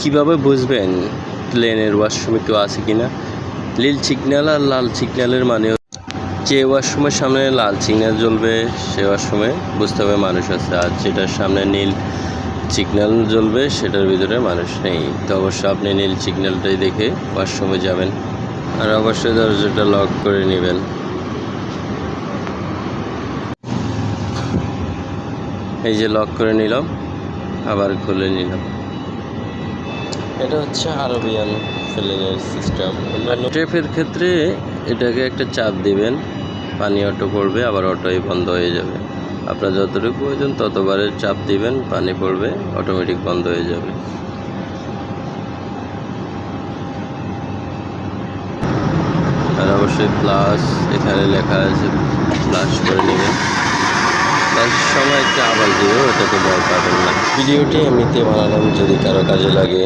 কীভাবে বুঝবেন প্লেনের ওয়াশরুমে কেউ আছে কিনা? নীল সিগন্যাল আর লাল সিগন্যালের মানে যে ওয়াশরুমের সামনে লাল সিগন্যাল জ্বলবে, সে ওয়াশরুমে বুঝতে হবে মানুষ আছে। আর যেটার সামনে নীল সিগন্যাল জ্বলবে, সেটার ভিতরে মানুষ নেই। তো অবশ্যই আপনি নীল সিগন্যালটাই দেখে ওয়াশরুমে যাবেন। আর অবশ্যই দরজাটা লক করে নেবেন। এই যে লক করে নিলাম, আবার খুলে নিলাম। এটা হচ্ছে আরবিয়ান ফিলিংয়ের সিস্টেম ট্রেপের ক্ষেত্রে এটাকে একটা চাপ দিবেন পানি অটো পড়বে আবার অটোই বন্ধ হয়ে যাবে। আপনার যতটুকু প্রয়োজন ততবারে চাপ দিবেন পানি পড়বে অটোমেটিক বন্ধ হয়ে যাবে। আর অবশ্যই প্লাস এখানে লেখা আছে প্লাস করে নেবেন। সময় একটা আওয়াজ দিবে এটাকে ভয় পাবেন না। ভিডিওটি এমনিতে বানালাম যদি কারও কাজে লাগে।